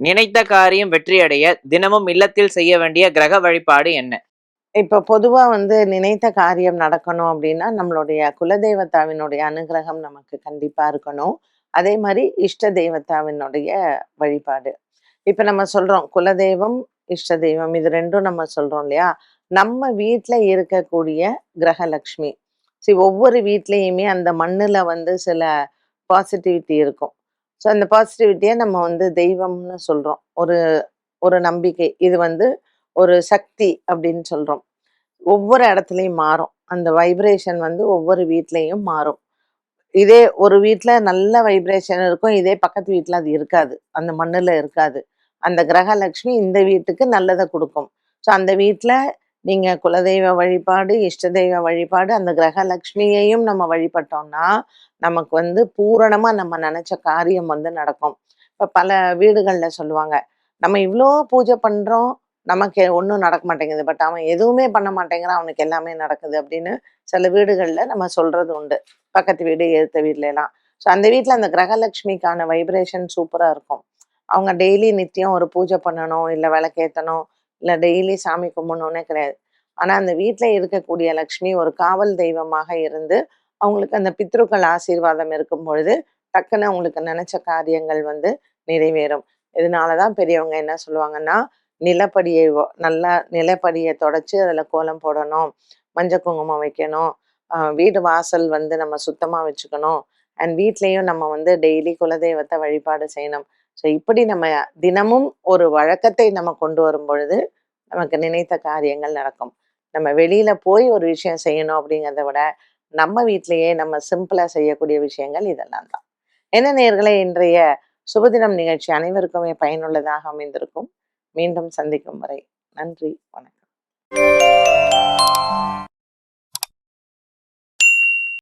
நினைத்த காரியம் வெற்றியடைய தினமும் இல்லத்தில் செய்ய வேண்டிய கிரக வழிபாடு என்ன? இப்ப பொதுவா வந்து நினைத்த காரியம் நடக்கணும் அப்படின்னா நம்மளுடைய குலதெய்வத்தாவினுடைய அனுகிரகம் நமக்கு கண்டிப்பா இருக்கணும். அதே மாதிரி இஷ்ட தெய்வத்தாவினுடைய வழிபாடு. இப்ப நம்ம சொல்றோம் குலதெய்வம் இஷ்ட தெய்வம் இது ரெண்டும் நம்ம சொல்றோம் இல்லையா? நம்ம வீட்டில் இருக்கக்கூடிய கிரகலக்ஷ்மி. சரி ஒவ்வொரு வீட்லேயுமே அந்த மண்ணுல வந்து சில பாசிட்டிவிட்டி இருக்கும். ஸோ அந்த பாசிட்டிவிட்டியை நம்ம வந்து தெய்வம்னு சொல்கிறோம் ஒரு ஒரு நம்பிக்கை. இது வந்து ஒரு சக்தி அப்படின்னு சொல்கிறோம் ஒவ்வொரு இடத்துலையும் மாறும். அந்த வைப்ரேஷன் வந்து ஒவ்வொரு வீட்லேயும் மாறும். இதே ஒரு வீட்டில் நல்ல வைப்ரேஷன் இருக்கும். இதே பக்கத்து வீட்டில் அது இருக்காது. அந்த மண்ணில் இருக்காது. அந்த கிரகலட்சுமி இந்த வீட்டுக்கு நல்லதை கொடுக்கும். ஸோ அந்த வீட்டில் நீங்கள் குலதெய்வ வழிபாடு இஷ்ட தெய்வ வழிபாடு அந்த கிரகலட்சுமியையும் நம்ம வழிபட்டோம்னா நமக்கு வந்து பூரணமாக நம்ம நினச்ச காரியம் வந்து நடக்கும். இப்போ பல வீடுகளில் சொல்லுவாங்க நம்ம இவ்வளோ பூஜை பண்ணுறோம் நமக்கு ஒன்றும் நடக்க மாட்டேங்குது. பட் அவன் எதுவுமே பண்ண மாட்டேங்கிறான் அவனுக்கு எல்லாமே நடக்குது. அப்படின்னு சில வீடுகளில் நம்ம சொல்கிறது உண்டு. பக்கத்து வீடு எதிர்த்த வீட்லலாம். ஸோ அந்த வீட்டில் அந்த கிரகலட்சுமிக்கான வைப்ரேஷன் சூப்பராக இருக்கும். அவங்க டெய்லி நித்தியம் ஒரு பூஜை பண்ணணும் இல்லை விளக்கேற்றணும் இல்லை டெய்லி சாமி கும்பிடணும்னே கிடையாது. ஆனால் அந்த வீட்டில் இருக்கக்கூடிய லக்ஷ்மி ஒரு காவல் தெய்வமாக இருந்து அவங்களுக்கு அந்த பித்ருக்கள் ஆசீர்வாதம் இருக்கும் பொழுது டக்குன்னு அவங்களுக்கு நினைச்ச காரியங்கள் வந்து நிறைவேறும். இதனால தான் பெரியவங்க என்ன சொல்லுவாங்கன்னா நிலப்படியை நல்லா நிலப்படியை தொடச்சி அதில் கோலம் போடணும் மஞ்சள் குங்குமம் வைக்கணும் வீடு வாசல் வந்து நம்ம சுத்தமாக வச்சுக்கணும் அண்ட் வீட்லேயும் நம்ம வந்து டெய்லி குலதெய்வத்தை வழிபாடு செய்யணும். ஸோ இப்படி நம்ம தினமும் ஒரு வழக்கத்தை நம்ம கொண்டு வரும் பொழுது நமக்கு நினைத்த காரியங்கள் நடக்கும். நம்ம வெளியில போய் ஒரு விஷயம் செய்யணும் அப்படிங்கிறத விட நம்ம வீட்டிலேயே நம்ம சிம்பிளா செய்யக்கூடிய விஷயங்கள் இதெல்லாம் தான். என்ன நேர்களை இன்றைய சுபதினம் நிகழ்ச்சி அனைவருக்குமே பயனுள்ளதாக அமைந்திருக்கும். மீண்டும் சந்திக்கும் வரை நன்றி வணக்கம்.